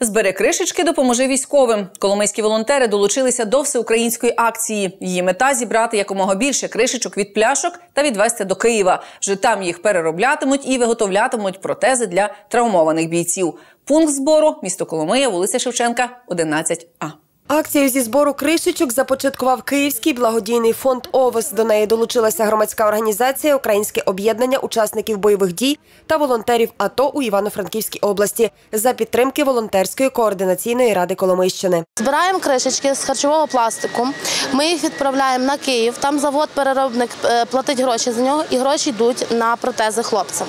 Збери кришечки, допоможи військовим. Коломийські волонтери долучилися до всеукраїнської акції. Її мета зібрати якомога більше кришечок від пляшок та відвести до Києва. Вже там їх перероблятимуть і виготовлятимуть протези для травмованих бійців. Пункт збору місто Коломия, вулиця Шевченка, 11А. Акцію зі збору кришечок започаткував Київський благодійний фонд ОВОС. До неї долучилася громадська організація Українське об'єднання учасників бойових дій та волонтерів АТО у Івано-Франківській області за підтримки волонтерської координаційної ради Коломийщини. Збираємо кришечки з харчового пластику. Ми їх відправляємо на Київ. Там завод-переробник е, платить гроші за нього, і гроші йдуть на протези хлопцям.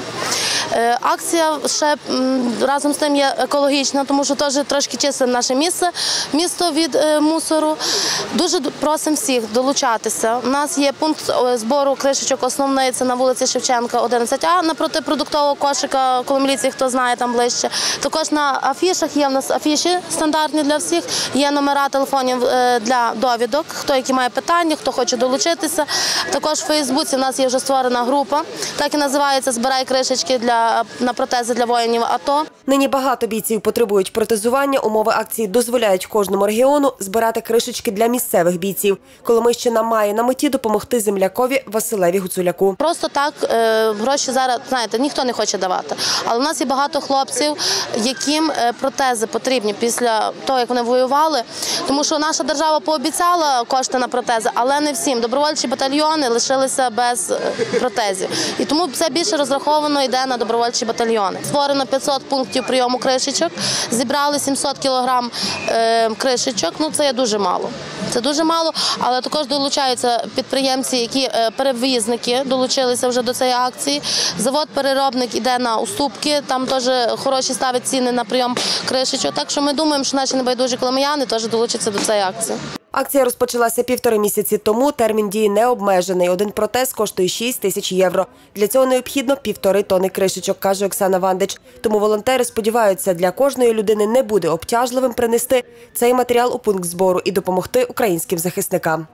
Е, Акція ще разом з тим є екологічна, тому що теж трошки чистимо наше місце, місто від е, мусору. Дуже просимо всіх долучатися. У нас є пункт е, збору кришечок основний, це на вулиці Шевченка, 11А, напроти продуктового кошика, коло міліції, хто знає там ближче. Також на афішах є в нас афіші стандартні для всіх, є номера телефонів е, для довідок, хто які має питання, хто хоче долучитися. Також в Фейсбуці в нас є вже створена група, так і називається Збирай кришечки для на протези для воїнів АТО. Нині багато бійців потребують протезування. Умови акції дозволяють кожному регіону збирати кришечки для місцевих бійців. Коломийщина має на меті допомогти землякові Василеві Гуцуляку. Просто так е, гроші зараз знаєте, ніхто не хоче давати. Але у нас є багато хлопців, яким е, протези потрібні після того, як вони воювали. Тому що наша держава пообіцяла кошти на протези, але не всім. Добровольчі батальйони лишилися без е, протезів. І тому все більше розраховано йде на добровольчі батальйони. Створено 500 пунктів прийому кришечок, зібрали 700 кілограм е, кришечок. Ну це є дуже мало. Це дуже мало, але також долучаються підприємці, які е, перевізники долучилися вже до цієї акції. Завод-переробник іде на уступки, там теж хороші ставить ціни на прийом кришечок. Так що ми думаємо, що наші небайдужі коломияни теж долучаться до цієї акції. Акція розпочалася півтори місяці тому. Термін дії не обмежений. Один протез коштує 6 тисяч євро. Для цього необхідно півтори тони кришечок, каже Оксана Вандич. Тому волонтери сподіваються, для кожної людини не буде обтяжливим принести цей матеріал у пункт збору і допомогти українським захисникам.